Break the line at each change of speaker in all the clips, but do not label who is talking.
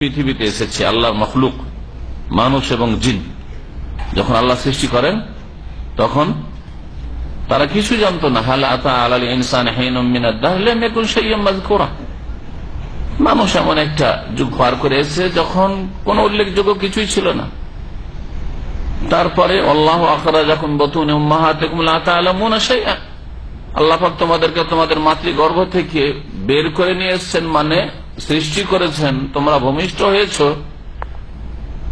পৃথিবীতে এসেছে আল্লাহর মখলুক, মানুষ এবং জিন। যখন আল্লাহ সৃষ্টি করেন, তখন তারা কিছু জানতো না, হাল আতা আলাল ইনসান করা মানুষ এমন একটা যুগ পার করে এসেছে যখন কোন উল্লেখযোগ্য কিছুই ছিল না। তারপরে, আল্লাহ আখরা যখন বতুন আল্লাহ পাক তোমাদেরকে তোমাদের মাতৃগর্ভ থেকে বের করে নিয়ে এসছেন মানে সৃষ্টি করেছেন, তোমরা ভূমিষ্ঠ হয়েছ,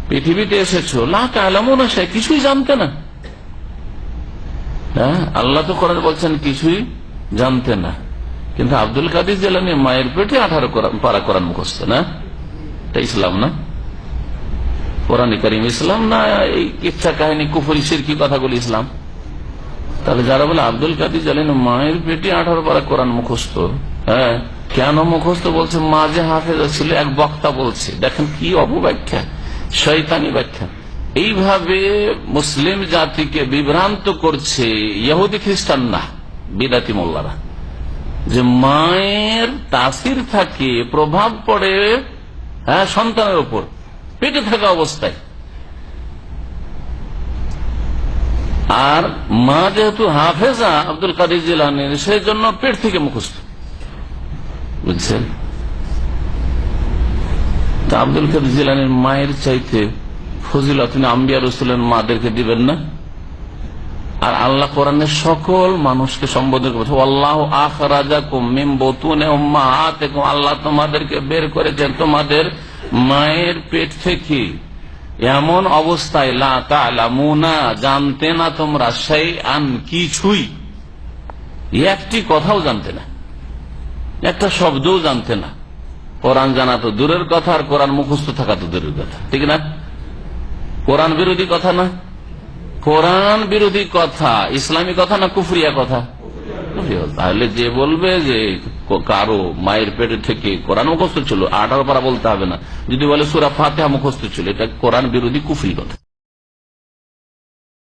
পৃথিবীতে এসেছ। লামুন সে কিছুই জানতে না। হ্যাঁ আল্লাহ তো করেন বলছেন, কিছুই জানতে না। কিন্তু আব্দুল কাদির জেলানি মায়ের পেটে আঠারো পারা করান মুখস্থ, না? এটা ইসলাম না? কোরআন করিম ইসলাম না, এই ইচ্ছা কাহিনী, কুফরি, সিরকি কথাগুলি ইসলাম? তাহলে যারা বলে আব্দুল কাদির জানেন মায়ের পেটে আঠারো পারা কোরআন মুখস্থ হ্যাঁ কেন মুখস্থ বলছে? মা যে হাফেজা ছিল এক বক্তা বলছে, দেখেন কি অপব্যাখ্যা শৈতানি ব্যাখ্যা। এইভাবে মুসলিম জাতিকে বিভ্রান্ত করছে ইহুদি খ্রিস্টান না, বিদাতি মোল্লারা। যে মায়ের তাসির থাকে, প্রভাব পড়ে হ্যাঁ সন্তানের উপর, পেটে থাকা অবস্থায়। আর মা যেহেতু হাফেজা আব্দুল কাদির জিলানের সেই জন্য পেট থেকে মুখস্থ। বুঝছেন? তা আব্দুল কাদির জিলানের মায়ের চাইতে ফজিল তিনি আম্বিয়া রসুলের মাদেরকে দিবেন না? আর আল্লাহ কোরআনের সকল মানুষকে সম্বোধন করছে আল্লাহ আখ রাজা কুমিম বতুনে আল্লাহ তোমাদেরকে বের করেছেন তোমাদের মায়ের পেট থেকে। এমন অবস্থায় লামুনা জানতে না তোমরা সেই আন কিছুই। একটি কথাও জানতে না। একটা শব্দও জানতে না। কোরআন জানা তো দূরের কথা আর কোরআন মুখস্থ থাকা তো দূরের কথা। ঠিক না? কোরআন বিরোধী কথা না? কোরআন বিরোধী কথা, ইসলামী কথা না কুফরিয়া কথা? তাহলে যে বলবে যে কারও মায়ের পেটে থেকে কোরআন মুখস্থ ছিল আঠারো পারা বলতে হবে না। যদি বলে সুরা ফাতেহা মুখস্থ ছিল, এটা কোরআন বিরোধী কুফরি কথা।